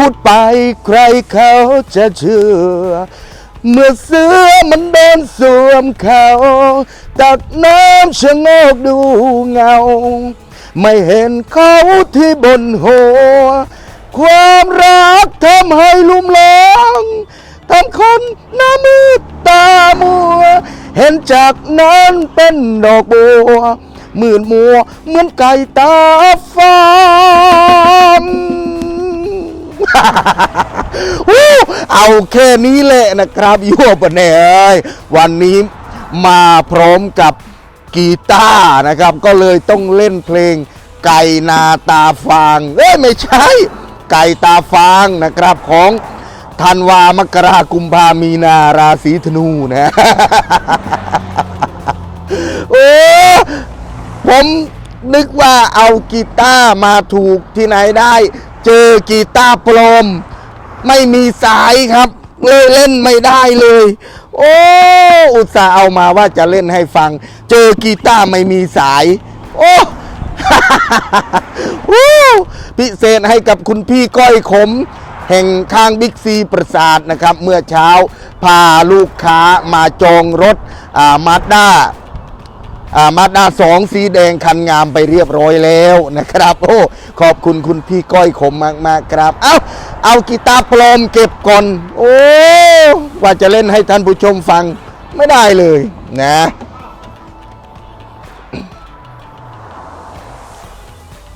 พูดไปใครเขาจะเชื่อ เมื่อเสือมันเดินสวมเขา ตักน้ำชะโงกดูเงา ไม่เห็นเขาที่บนหัว ความรักทำให้ลุ่มหลงทำคนหน้ามืดตามัว เห็นจากนั้นเป็นดอกบัว หมื่นมัวเหมือนไก่ตาฟาม เอาแค่นี้แหละนะครับโยบเน่เอ้ยวันนี้มาพร้อมกับกีตาร์นะครับ ก็เลยต้องเล่นเพลงไก่นาตาฟางเอ้ยไม่ใช่ ไก่ตาฟางนะครับของธันวามกรากุมภามีนาราศีธนูนะโอ้ผมนึกว่าเอากีตาร์มาถูกที่ไหนได้ เจอกีตาร์ปลอม ไม่มีสายครับเลยเล่นไม่ได้เลย โอ้อุตส่าห์เอามาว่าจะเล่นให้ฟัง เจอกีตาร์ไม่มีสาย โอ้วู้พิเศษให้กับคุณพี่ก้อยขม แห่งข้างบิ๊กซีประสาทนะครับ เมื่อเช้าพาลูกค้ามาจองรถมาด้า มาด้าสองสีแดงคันงามไปเรียบร้อยแล้วนะครับ โอ้ขอบคุณคุณพี่ก้อยขมมากๆครับ เอาเอากีตาร์ปลอมเก็บก่อน โอ้ว่าจะเล่นให้ท่านผู้ชมฟังไม่ได้เลยนะ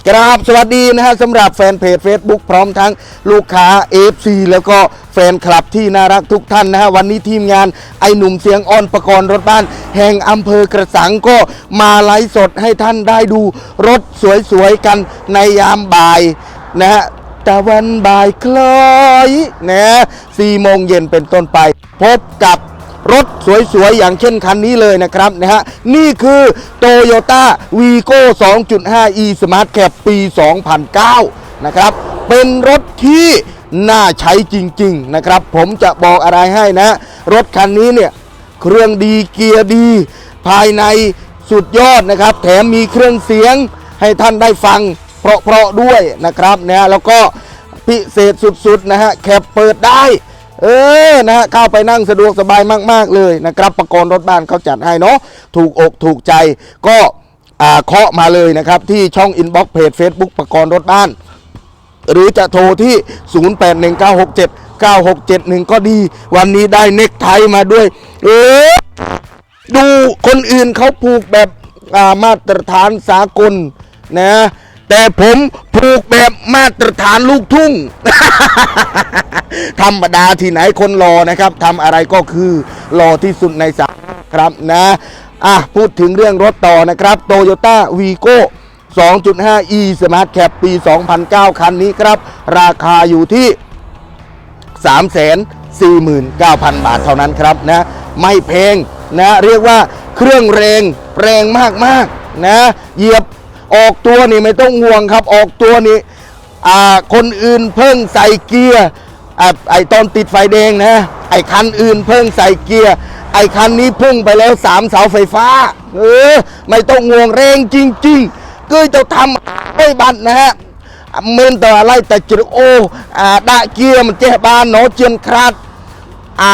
กราบสวัสดีนะฮะสำหรับแฟนเพจ Facebook พร้อมทั้งลูกค้า FC แล้วก็แฟนคลับที่น่ารักทุกท่านนะฮะวันนี้ทีมงานไอหนุ่มเสียงอ่อนประกรณ์รถบ้าน แห่งอำเภอกระสังก็มาไลฟ์สดให้ท่านได้ดูรถสวยๆกันในยามบ่ายนะฮะตะวันบ่ายคล้อยนะสี่โมงเย็นเป็นต้นไป พบกับ รถสวยๆ อย่างเช่นคันนี้เลยนะครับนะฮะนี่คือ Toyota Vigo 2.5 e Smart Cap ปี 2009 นะครับเป็นรถที่น่าใช้จริง ๆ นะครับ ผมจะบอกอะไรให้นะ รถคันนี้เนี่ยเครื่องดีเกียร์ดี ภายในสุดยอดนะครับ แถมมีเครื่องเสียงให้ท่านได้ฟังเพราะๆด้วยนะครับนะฮะแล้วก็พิเศษสุดๆนะฮะแคปเปิดได้ เออนะฮะเข้าไปนั่งสะดวกสบายมาก ๆ เลยนะครับประกรณ์รถบ้านเขาจัดให้เนาะถูกอกถูกใจก็อ่าเคาะมาเลยนะครับ ที่ช่องอินบ็อกซ์เพจ Facebook ประกรณ์รถบ้าน หรือจะโทรที่ 0819679671 ก็ดี วันนี้ได้เน็กไทมาด้วย เออดูคนอื่นเขาผูกแบบมาตรฐานสากลนะ แต่ผมผูกแบบมาตรฐานลูกทุ่ง ธรรมดาที่ไหนคนรอนะครับทำอะไรก็คือรอที่สุดในสามครับนะอะพูดถึงเรื่องรถต่อนะครับ Toyota Vigo 2.5e Smart Cap ปี 2009 คันนี้ครับ ราคาอยู่ที่ 349,000 บาทเท่านั้นครับนะ ไม่แพงนะ เรียกว่าเครื่องแรงแรงมากๆนะ เหยียบ ออกตัวนี่ไม่ต้องห่วงครับ ออกตัวนี่คนอื่นเพิ่งใส่เกียร์ไอตอนติดไฟแดงนะไอคันอื่นเพิ่งใส่เกียร์ไอคันนี้พุ่งไปแล้วสามเสาไฟฟ้า เออ ไม่ต้องห่วงแรงจริงๆก็จะทำไม่บัตรนะฮะเมนตออะไรแต่จุดโออ่าดาเกียร์มันเจ๊บานโนเจียนคราดอ่า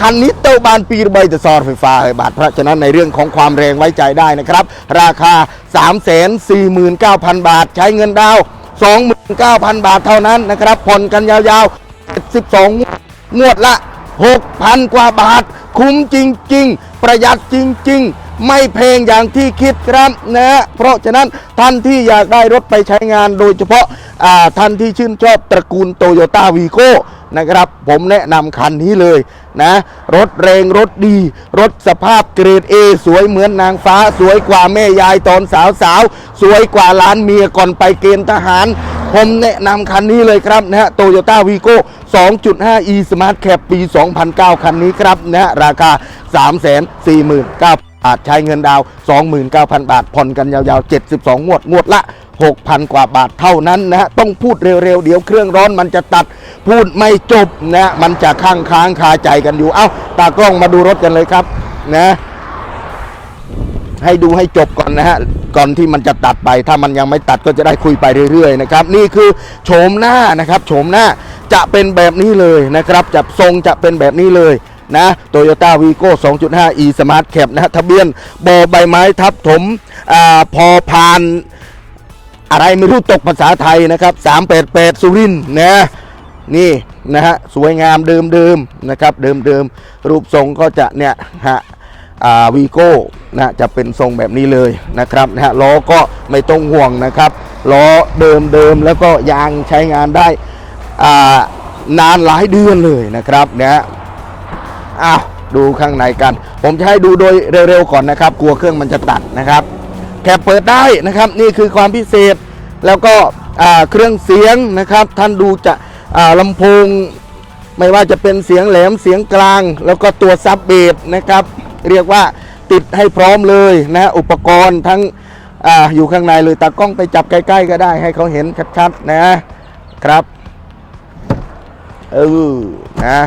คันนี้เต้าบานปีระเบยจะซอรไฟฟ้าเฮ้ยบาทเพราะฉะนั้นในเรื่องของความแรงไว้ใจได้นะครับ ราคา 349,000 บาท ใช้เงินดาวน์29,000 บาทเท่านั้นนะครับผ่อนกันยาวๆ 12 งวดละ 6,000 กว่าบาท คุ้มจริง ๆ ประหยัดจริง ๆไม่แพงอย่างที่คิดครับนะ เพราะฉะนั้นท่านที่อยากได้รถไปใช้งานโดยเฉพาะท่านที่ชื่นชอบตระกูลโตโยต้าวีโก้นะครับ ผมแนะนำคันนี้เลยนะ รถแรงรถดี รถสภาพเกรด A สวยเหมือนนางฟ้า สวยกว่าแม่ยายตอนสาวๆสวยกว่าล้านเมียก่อนไปเกณฑ์ทหาร ผมแนะนำคันนี้เลยครับนะฮะโตโยต้าวีโก้2.5 e Smart Cap ปี 2009 คันนี้ครับนะฮะราคา 349,000บาทใช้เงินดาว 29,000 บาท ผ่อนกันยาวๆ 72 งวด งวดละ 6,000 กว่าบาทเท่านั้นนะฮะต้องพูดเร็วๆ เดี๋ยวเครื่องร้อนมันจะตัดพูดไม่จบนะฮะมันจะค้างค้างคาใจกันอยู่ เอ้าตากล้องมาดูรถกันเลยครับนะให้ดูให้จบก่อนนะฮะก่อนที่มันจะตัดไป ถ้ามันยังไม่ตัดก็จะได้คุยไปเรื่อยๆนะครับนี่คือโฉมหน้านะครับโฉมหน้าจะเป็นแบบนี้เลยนะครับจะทรงจะเป็นแบบนี้เลยนะโตโยต้าวีโก้ 2.5 e Smart Cap นะฮะทะเบียนบอใบไม้ทับถมอาพอพาน อะไรไม่รู้ตกภาษาไทยนะครับ388สุรินทร์นะนี่นะฮะสวยงามเดิมๆนะครับเดิมๆรูปทรงก็จะเนี่ยฮะวีโก้นะจะเป็นทรงแบบนี้เลยนะครับนะฮะล้อก็ไม่ต้องห่วงนะครับล้อเดิมๆแล้วก็ยางใช้งานได้นานหลายเดือนเลยนะครับเนะฮะอ้าวดูข้างในกัน ผมจะให้ดูโดยเร็วๆก่อนนะครับ กลัวเครื่องมันจะตัดนะครับ แคปเปิดได้นะครับ นี่คือความพิเศษแล้วก็เครื่องเสียงนะครับ ท่านดูจะลำโพง ไม่ว่าจะเป็นเสียงแหลมเสียงกลาง แล้วก็ตัวซับเบสนะครับ เรียกว่าติดให้พร้อมเลยนะอุปกรณ์ทั้งออยู่ข้างในเลยตากล้องไปจับใกล้ๆก็ได้ให้เขาเห็นชัดๆนะครับเออนะ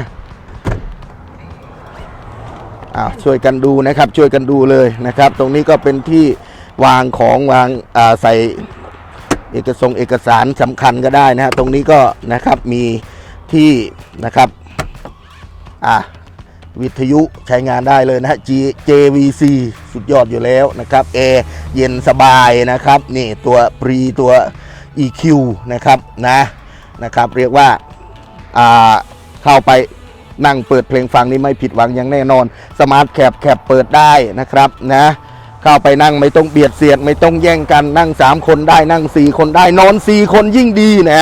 อ้าวช่วยกันดูนะครับช่วยกันดูเลยนะครับ ตรงนี้ก็เป็นที่ วางของวางาใส่เอกสงเอกสารสำคัญก็ได้นะฮะตรงนี้ก็นะครับมีที่นะครับอะวิทยุใช้งานได้เลยนะฮะ JVC สุดยอดอยู่แล้วนะครับแอร์เย็นสบายนะครับนี่ตัวปรีตัว EQ นะครับนะนะครับเรียกว่าอ่าเข้าไปนั่งเปิดเพลงฟังนี่ไม่ผิดหวังอย่างแน่นอน สมาร์ทแคปแคปเปิดได้นะครับนะ เข้าไปนั่งไม่ต้องเบียดเสียด ไม่ต้องแย่งกันนั่ง 3 คนได้นั่ง 4 คนได้นอน 4 คนยิ่งดีนะ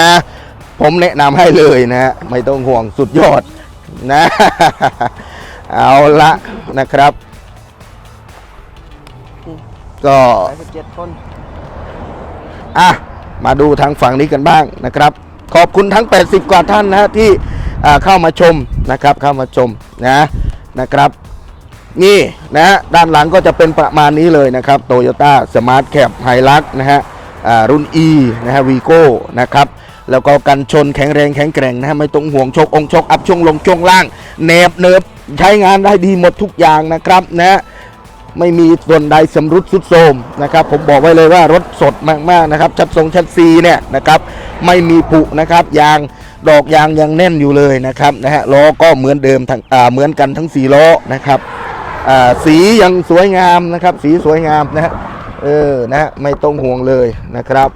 ผมแนะนำให้เลยนะ ไม่ต้องห่วงสุดยอดนะ เอาละนะครับ ก็87คนอะมาดูทางฝั่งนี้กันบ้างนะครับ ขอบคุณทั้ง 80 กว่าท่านนะที่เข้ามาชมนะครับ เข้ามาชมนะนะครับ นี่นะฮะด้านหลังก็จะเป็นประมาณนี้เลยนะครับ Toyota Smart Cap h i l u x นะฮะรุ่น E นะฮะ Vigo นะครับแล้วก็กันชนแข็งแรงแข็งแกร่งนะฮะไม่ต้องห่วงชคองชคอัพช่วงลงช่วงล่างแนบเนิบใช้งานได้ดีหมดทุกอย่างนะครับนะไม่มีส่วนใดสำรุดสุดโทรมนะครับ ผมบอกไว้เลยว่ารถสดมากๆนะครับชัดทรงชัดซีเนี่ยนะครับไม่มีผุนะครับยางดอกยางยังแน่นอยู่เลยนะครับนะฮะล้อก็เหมือนเดิมทั้งเหมือนกันทั้งสีล้อนะครับ อ่าสียังสวยงามนะครับ สีสวยงามนะฮะเออนะฮะไม่ต้องห่วงเลยนะครับ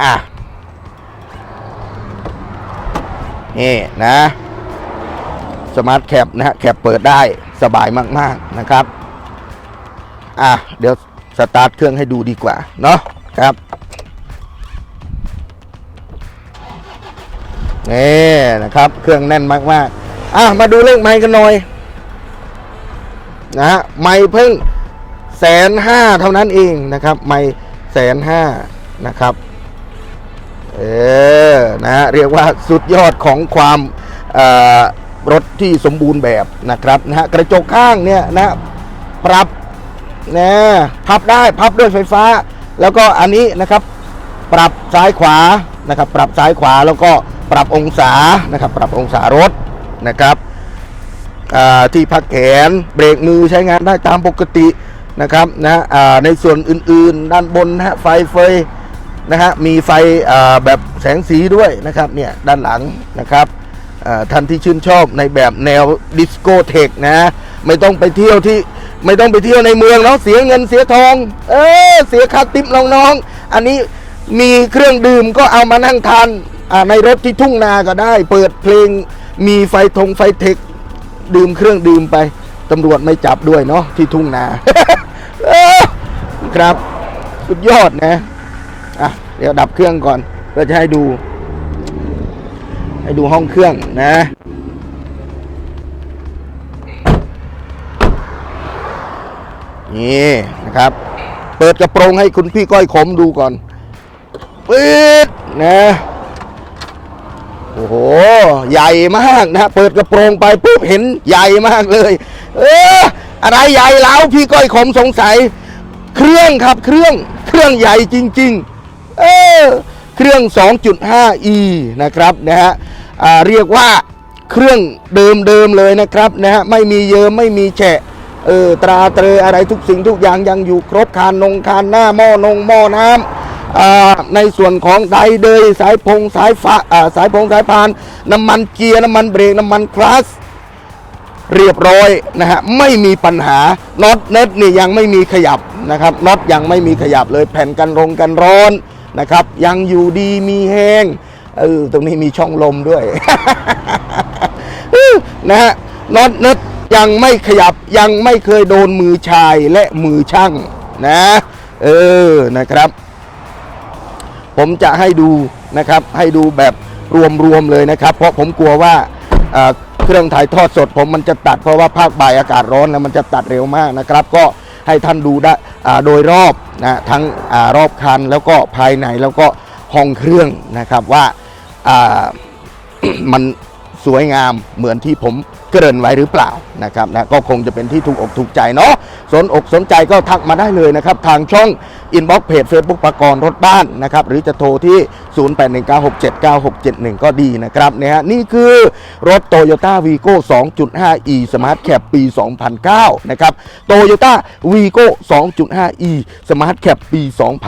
อะนี่นะสมาร์ทแคปนะฮะแคปเปิดได้สบายมาก ๆนะครับอะเดี๋ยวสตาร์ทเครื่องให้ดูดีกว่าเนาะครับนี่นะครับ เครื่องแน่นมากๆอะมาดูเลขไม้กันหน่อย นะฮะไม้เพิ่งแสนห้าเท่านั้นเองนะครับ ไม้แสนห้านะครับ เออนะฮะเรียกว่าสุดยอดของความรถที่สมบูรณ์แบบนะครับนะฮะกระจกข้างเนี่ยนะปรับนะพับได้พับด้วยไฟฟ้า แล้วก็อันนี้นะครับ ปรับซ้ายขวานะครับ ปรับซ้ายขวาแล้วก็ปรับองศานะครับ ปรับองศารถนะครับ ที่พักแขนเบรกมือใช้งานได้ตามปกตินะครับนะในส่วนอื่นๆ ด้านบนนะฮะไฟเฟยนะฮะมีไฟแบบแสงสีด้วยนะครับเนี่ยด้านหลังนะครับท่านที่ชื่นชอบในแบบแนวดิสโกเทคนะไม่ต้องไปเที่ยวที่ไม่ต้องไปเที่ยวในเมืองเนาะเสียเงินเสียทอง เออเสียค่าติปน้องๆอันนี้มีเครื่องดื่มก็เอามานั่งทานในรถที่ทุ่งนาก็ได้ เปิดเพลงมีไฟทงไฟเทค ดื่มเครื่องดื่มไปตำรวจไม่จับด้วยเนาะที่ทุ่งนาครับ สุดยอดนะอะเดี๋ยวดับเครื่องก่อนเพื่อจะให้ดู ให้ดูห้องเครื่องนะนี่นะครับ เปิดกระโปรงให้คุณพี่ก้อยขมดูก่อนปิดนะ โอ้โห ใหญ่มากนะ เปิดกระโปรงไปปุ๊บเห็นใหญ่มากเลย เออ อะไรใหญ่แล้วพี่ก้อยขมสงสัย เครื่องครับเครื่องเครื่องใหญ่จริง ๆ เออ เครื่อง 2.5e นะครับนะฮะเรียกว่าเครื่องเดิมๆเลยนะครับนะฮะไม่มีเยิมไม่มีแฉะเออตราเตรอะไรทุกสิ่งทุกอย่างยังอยู่ครบคานนงคานหน้าหม้อนงหม้อน้ำอ่า ในส่วนของไดเดยสายพงสายฟ้าอ่าสายพงสายพาน น้ำมันเกียร์น้ำมันเบรกน้ำมันคลัสเรียบร้อยนะฮะไม่มีปัญหาน็อตเน็ตนี่ยังไม่มีขยับนะครับน็อตยังไม่มีขยับเลยแผ่นกันรงกันร้อนนะครับ ยังอยู่ดีมีแห้งเออตรงนี้มีช่องลมด้วยนะฮะน็อตเน็ตยังไม่ขยับยังไม่เคยโดนมือชายและมือช่างนะ เออนะครับ ผมจะให้ดูนะครับให้ดูแบบรวมๆเลยนะครับ เพราะผมกลัวว่าเครื่องถ่ายทอดสดผมมันจะตัดเพราะว่าภาคบ่ายอากาศร้อนแล้วมันจะตัดเร็วมากนะครับ ก็ให้ท่านดูได้โดยรอบนะทั้งอรอบคันแล้วก็ภายในแล้วก็ห้องเครื่องนะครับว่ามันสวยงามเหมือนที่ผม เกริ่นไว้หรือเปล่านะครับนะก็คงจะเป็นที่ถูกอกถูกใจเนาะสนอกสนใจก็ทักมาได้เลยนะครับ ทางช่องอินบ็อกเพจ Facebook ประกรณ์รถบ้านนะครับ หรือจะโทรที่ 0819679671 ก็ดีนะครับเนี่ยฮะนี่คือรถ Toyota Vigo 2.5e Smart Cap ปี 2009 นะครับ Toyota Vigo 2.5e Smart Cap ปี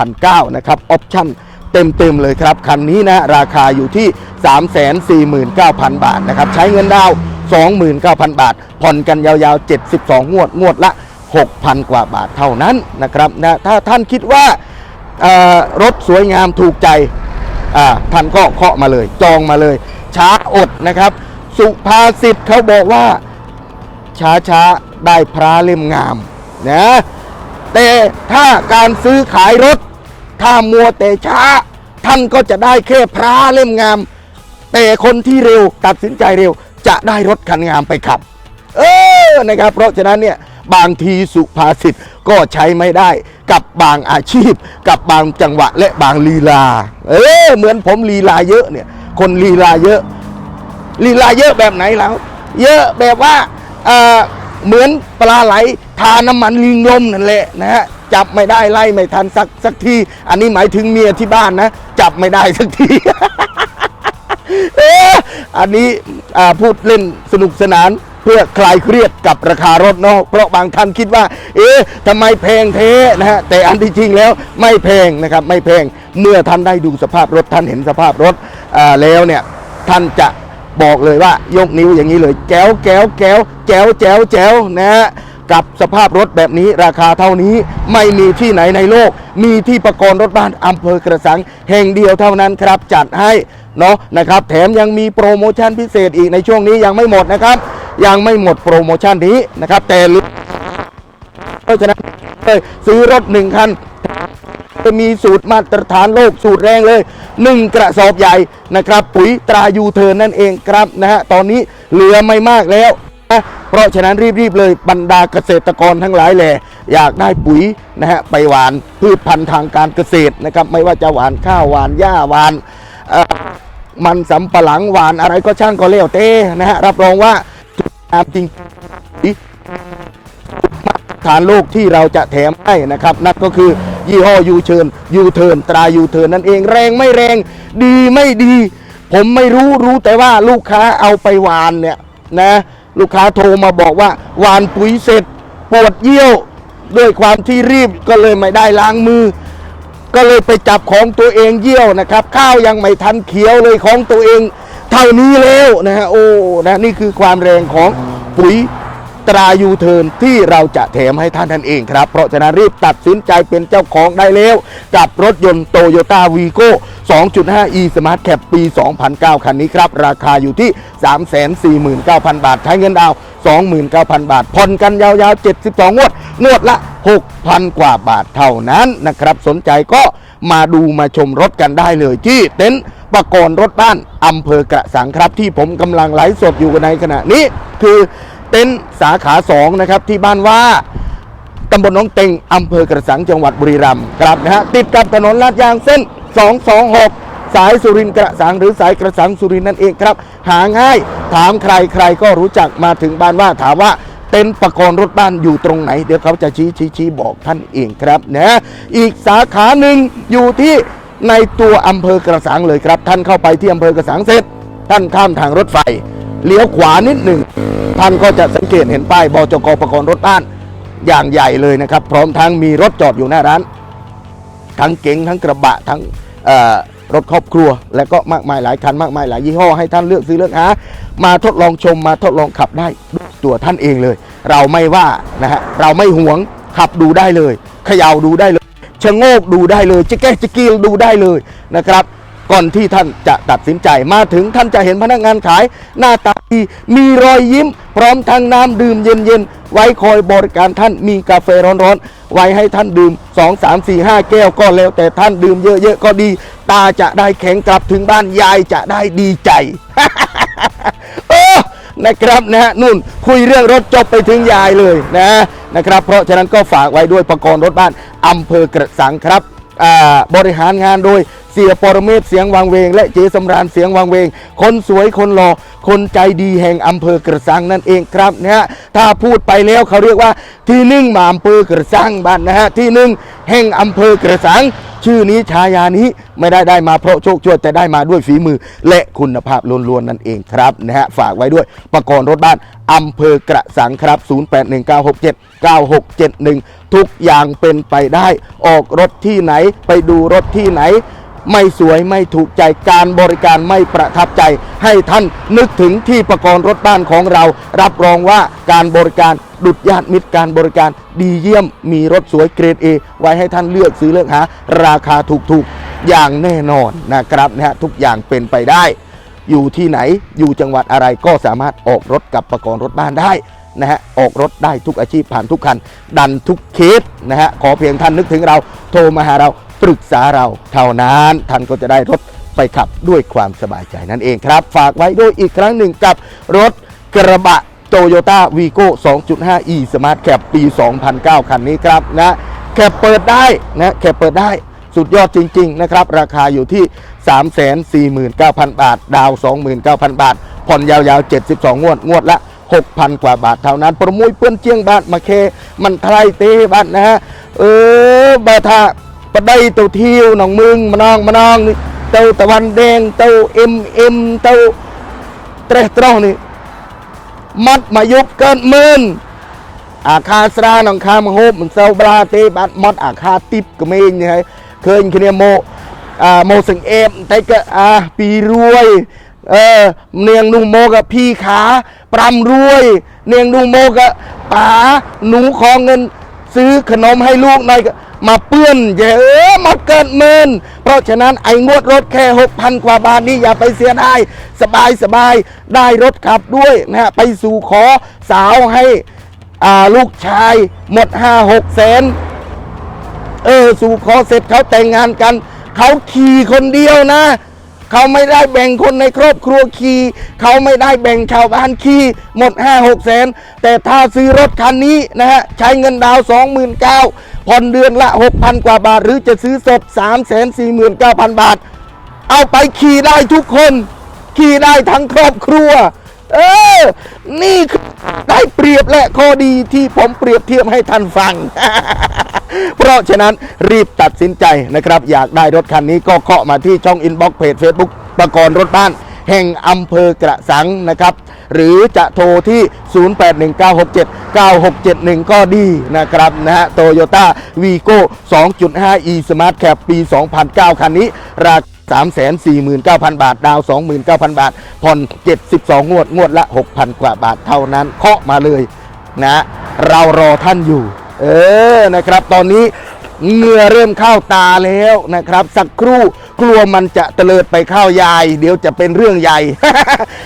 2009 นะครับออปชั่น เต็มๆเลยครับ คันนี้นะราคาอยู่ที่ 349,000 บาทนะครับ ใช้เงินดาวน์29,000 บาท ผ่อนกันยาวๆ 72 งวด งวดละ 6,000 กว่าบาทเท่านั้นนะครับนะถ้าท่านคิดว่ารถสวยงามถูกใจท่านก็เคาะมาเลย จองมาเลย ช้าอดนะครับ สุภาษิตเขาบอกว่าช้าช้าได้พระเล่มงามนะแต่ถ้าการซื้อขายรถ ถ้ามัวแต่ช้า ท่านก็จะได้แค่พระเล่มงาม แต่คนที่เร็วตัดสินใจเร็ว จะได้รถคันงามไปขับ เออนะครับ เพราะฉะนั้นเนี่ยบางทีสุภาษิตก็ใช้ไม่ได้ กับบางอาชีพ กับบางจังหวะและบางลีลา เออเหมือนผมลีลาเยอะเนี่ย คนลีลาเยอะลีลาเยอะแบบไหนแล้ว เยอะแบบว่าเอ่อเหมือนปลาไหลทาน้ำมันลิงลมนั่นแหละนะฮะ จับไม่ได้ไล่ไม่ทันสักสักที อันนี้หมายถึงเมียที่บ้านนะ จับไม่ได้สักทีเอ๊ะอันนี้พูดเล่นสนุกสนานเพื่อคลายเครียดกับราคารถเนาะเพราะบางท่านคิดว่า เอ๊ะทำไมแพงเทนะฮะแต่อันที่จริงแล้วไม่แพงนะครับไม่แพงเมื่อท่านได้ดูสภาพรถท่านเห็นสภาพรถแล้วเนี่ยท่านจะบอกเลยว่ายกนิ้วอย่างนี้เลยแก้วแก้วแก้วแจ๋วแจ๋วแจ๋วนะฮะ กับสภาพรถแบบนี้ราคาเท่านี้ไม่มีที่ไหนในโลก มีที่ประกรณ์รถบ้านอำเภอกระสังแห่งเดียวเท่านั้นครับ จัดให้เนาะนะครับ แถมยังมีโปรโมชั่นพิเศษอีกในช่วงนี้ยังไม่หมดนะครับ ยังไม่หมดโปรโมชั่นนี้นะครับ แต่เพราะฉะนั้นเลยซื้อรถหนึ่งคันจะมีสูตรมาตรฐานโลกสูตรแรงเลยหนึ่งกระสอบใหญ่นะครับ ปุ๋ยตรายูเทิร์นนั่นเองครับนะฮะตอนนี้เหลือไม่มากแล้ว นะเพราะฉะนั้นรีบๆเลยบรรดาเกษตรกรทั้งหลายแหละอยากได้ปุ๋ยนะฮะไปหวานพืชพันธุ์ทางการเกษตรนะครับไม่ว่าจะหวานข้าวหวานหญ้าหวานมันสำปะหลังหวานอะไรก็ช่างก็เลี้ยวเต้นะฮะรับรองว่าตามจริงฐานโลกที่เราจะแถมให้นะครับนั่นก็คือยี่ห้อยูเชิญยูเทิร์นตรายูเทิร์นนั่นเองแรงไม่แรงดีไม่ดี ผมไม่รู้รู้แต่ว่าลูกค้าเอาไปหวานเนี่ยนะ ลูกค้าโทรมาบอกว่าหวานปุ๋ยเสร็จปวดเยี่ยวด้วยความที่รีบก็เลยไม่ได้ล้างมือ ก็เลยไปจับของตัวเองเยี่ยวนะครับ ข้าวยังไม่ทันเขียวเลยของตัวเอง เท่านี้แล้วนะฮะโอ้นะนี่คือความแรงของปุ๋ย ตรายูเทิร์นที่เราจะแถมให้ท่านท่านเองครับ เพราะฉะนั้นรีบตัดสินใจเป็นเจ้าของได้แล้วกับรถยนต์โตโยต้าวีโก้ 2.5e Smart Cap ปี 2009 คันนี้ครับ ราคาอยู่ที่ 349,000 บาท ใช้เงินดาวน์29,000 บาท ผ่อนกันยาวๆ 72 งวด งวดละ 6,000 กว่าบาทเท่านั้นนะครับ สนใจก็มาดูมาชมรถกันได้เลยที่เต็นท์ประกรณ์รถบ้านอำเภอกระสังครับที่ผมกำลังไลฟ์สดอยู่ในขณะนี้ คือ เต็นท์สาขา2นะครับที่บ้านว่าตำบลน้องเต็งอำเภอกระสังจังหวัดบุรีรัมย์ครับนะฮะติดกับถนนลาดยางเส้น 226 สายสุรินทร์กระสังหรือสายกระสังสุรินทร์นั่นเองครับ หาง่ายถามใครใครก็รู้จักมาถึงบ้านว่าถามว่าเต็นท์ประกรณ์รถบ้านอยู่ตรงไหน เดี๋ยวเขาจะชี้ชี้ชี้บอกท่านเองครับนะอีกสาขาหนึ่งอยู่ที่ในตัวอำเภอกระสังเลยครับ ท่านเข้าไปที่อำเภอกระสังเสร็จ ท่านข้ามทางรถไฟ เลี้ยวขวานิดหนึ่ง ท่านก็จะสังเกตเห็นป้ายบจกประกรณ์รถบ้านอย่างใหญ่เลยนะครับ พร้อมทั้งมีรถจอดอยู่หน้าร้าน ทั้งเก๋งทั้งกระบะทั้งรถครอบครัว และก็มากมายหลายคันมากมายหลายยี่ห้อให้ท่านเลือกซื้อเลือกหามาทดลองชมมาทดลองขับได้ด้วยตัวท่านเองเลย เราไม่ว่านะฮะเราไม่หวงขับดูได้เลยเขย่าดูได้เลยชะโงกดูได้เลยจะแก้จะกีลดูได้เลยนะครับ ก่อนที่ท่านจะตัดสินใจมาถึงท่านจะเห็นพนักงานขาย หน้าตาดีมีรอยยิ้ม พร้อมทั้งน้ำดื่มเย็นๆไว้คอยบริการท่านมีกาแฟร้อนๆไว้ให้ท่านดื่ม 2 3 4 5 แก้วก็แล้ว แต่ท่านดื่มเยอะๆก็ดี ตาจะได้แข็งกลับถึงบ้านยายจะได้ดีใจนะครับนะฮะนุ่นคุยเรื่องรถจบไปถึงยายเลยนะนะครับ เพราะฉะนั้นก็ฝากไว้ด้วยประกรณ์รถบ้านอำเภอกระสังครับอ่าบริหารงานโดย เสียปรเมศเสียงวังเวง และเจสำราญเสียงวังเวง คนสวยคนหล่อคนใจดีแห่งอำเภอกระสังนั่นเองครับนะฮะถ้าพูดไปแล้วเขาเรียกว่าที่หนึ่งมาอำเภอกระสังบ้านนะฮะที่หนึ่งแห่งอำเภอกระสังชื่อนี้ฉายานี้ไม่ได้ได้มาเพราะโชคช่วยแต่ได้มาด้วยฝีมือ และคุณภาพล้วนๆนั่นเองครับนะฮะฝากไว้ด้วยประกรณ์รถบ้านอำเภอกระสังครับ 0819679671 ทุกอย่างเป็นไปได้ ออกรถที่ไหนไปดูรถที่ไหน ไม่สวยไม่ถูกใจการบริการไม่ประทับใจ ให้ท่านนึกถึงที่ประกรณ์รถบ้านของเรา รับรองว่าการบริการดุดญาติมิตรการบริการดีเยี่ยมมีรถสวยเกรด A ไว้ให้ท่านเลือกซื้อเลือกหา ราคาถูกๆอย่างแน่นอนนะครับนะฮะทุกอย่างเป็นไปได้ อยู่ที่ไหนอยู่จังหวัดอะไรก็สามารถออกรถกับประกรณ์รถบ้านได้นะฮะออกรถได้ทุกอาชีพผ่านทุกคัน ดันทุกเคสนะฮะขอเพียงท่านนึกถึงเราโทรมาหาเรา ปรึกษาเราเท่านั้นท่านก็จะได้รถไปขับด้วยความสบายใจนั่นเองครับ ฝากไว้ด้วยอีกครั้งหนึ่งกับรถกระบะโตโยต้าวีโก้ 2.5e Smart Cap ปี 2009 คันนี้ครับนะแคปเปิดได้นะแคปเปิดได้สุดยอดจริง ๆ นะครับ ราคาอยู่ที่ 349,000 บาท ดาว 29,000 บาท ผ่อนยาวๆ 72 งวด งวดละ 6,000 กว่าบาทเท่านั้น ประมุยเปื้อนเจียงบ้าทมาเค มันไทยเต้บ้าทนะฮะ เออบาทา ปะได้เต้าเที่ยวหนองมึงมานองมานองนี่เต้าตะวันแดงเต้าเอ็มเอ็มเต้าเตรตรองนี่มัดมายุบเกินมื่นอาคาสราหนองคามโฮบมันเซาบลาเตบัดมอดอาคาติบก็ไม่ยังไงเคยคิดโมอ่าโมสังเอ็มแต่ก็อ่าปีรวยเออเนียงนุ่งโมกับพี่ขาปรำรวยเนียงนุ่งโมกับป๋าหนูขอเงินซื้อขนมให้ลูกหน่อยก็ มาเปื้อนอย่าเออหมดเกินหมื่นเพราะฉะนั้นไอ้งวดรถแค่6,000กว่าบาทนี่อย่าไปเสียดายสบายสบายได้รถขับด้วยนะฮะไปสู่ขอสาวให้อ่าลูกชายหมด5 6แสนเออสู่ขอเสร็จเขาแต่งงานกัน เขาขี่คนเดียวนะเขาไม่ได้แบ่งคนในครอบครัวขี่เขาไม่ได้แบ่งชาวบ้านขี่หมด 5 6 แสน แต่ถ้าซื้อรถคันนี้นะฮะ ใช้เงินดาว 29,000 ผ่อนเดือนละ 6,000 กว่าบาท หรือจะซื้อสด 349,000 บาท เอาไปขี่ได้ทุกคน ขี่ได้ทั้งครอบครัว เออ นี่คือได้เปรียบและข้อดีที่ผมเปรียบเทียบให้ท่านฟัง เพราะฉะนั้นรีบตัดสินใจนะครับ อยากได้รถคันนี้ก็เคาะมาที่ช่องอินบ็อกเพจ Facebook ประกรณ์รถบ้าน แห่งอำเภอกระสังนะครับ หรือจะโทรที่ 0819679671 ก็ดีนะครับนะฮะโตโยต้าวีโก้ 2.5e Smart Cap ปี 2009 คันนี้ ราคา349,000 บาท ดาว 29,000 บาท ผ่อน 72 งวด งวดละ 6,000 กว่าบาทเท่านั้นเคาะมาเลยนะ เรารอท่านอยู่ เออ นะครับ ตอนนี้ เหงื่อเริ่มเข้าตาแล้วนะครับ สักครู่กลัวมันจะเตลิดไปเข้ายาย เดี๋ยวจะเป็นเรื่องใหญ่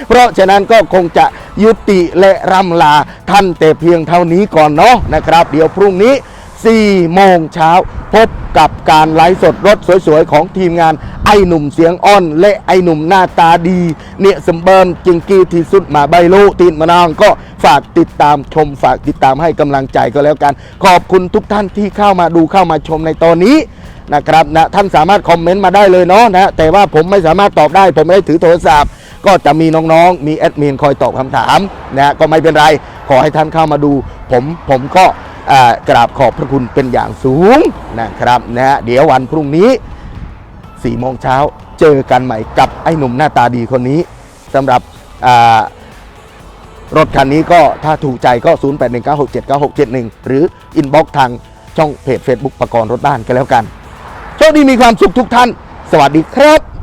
เพราะฉะนั้นก็คงจะยุติและรำลาท่านแต่เพียงเท่านี้ก่อนเนาะนะครับ เดี๋ยวพรุ่งนี้ 4 โมงเช้า พบกับการไลฟ์สดรถสวยๆ ของทีมงานไอ้หนุ่มเสียงอ่อน และไอ้หนุ่มหน้าตาดี เนี่ยสมเบิร์นจิงกี้ที่สุดมาใบโลตีนมานองก็ฝากติดตามชมฝากติดตามให้กำลังใจก็แล้วกัน ขอบคุณทุกท่านที่เข้ามาดูเข้ามาชมในตอนนี้นะครับนะท่านสามารถคอมเมนต์มาได้เลยเนาะนะแต่ว่าผมไม่สามารถตอบได้ ผมไม่ได้ถือโทรศัพท์ ก็จะมีน้องๆ มีแอดมินคอยตอบคำถามนะก็ไม่เป็นไร ขอให้ท่านเข้ามาดู ผมผมก็ กราบขอบพระคุณเป็นอย่างสูงนะครับนะฮะเดี๋ยววันพรุ่งนี้4โมงเช้าเจอกันใหม่กับไอ้หนุ่มหน้าตาดีคนนี้สำหรับรถคันนี้ก็ถ้าถูกใจก็ 0819679671 หรืออินบ็อกทางช่องเพจ Facebook ประกรณ์รถบ้านกันแล้วกัน โชคดีมีความสุขทุกท่าน สวัสดีครับ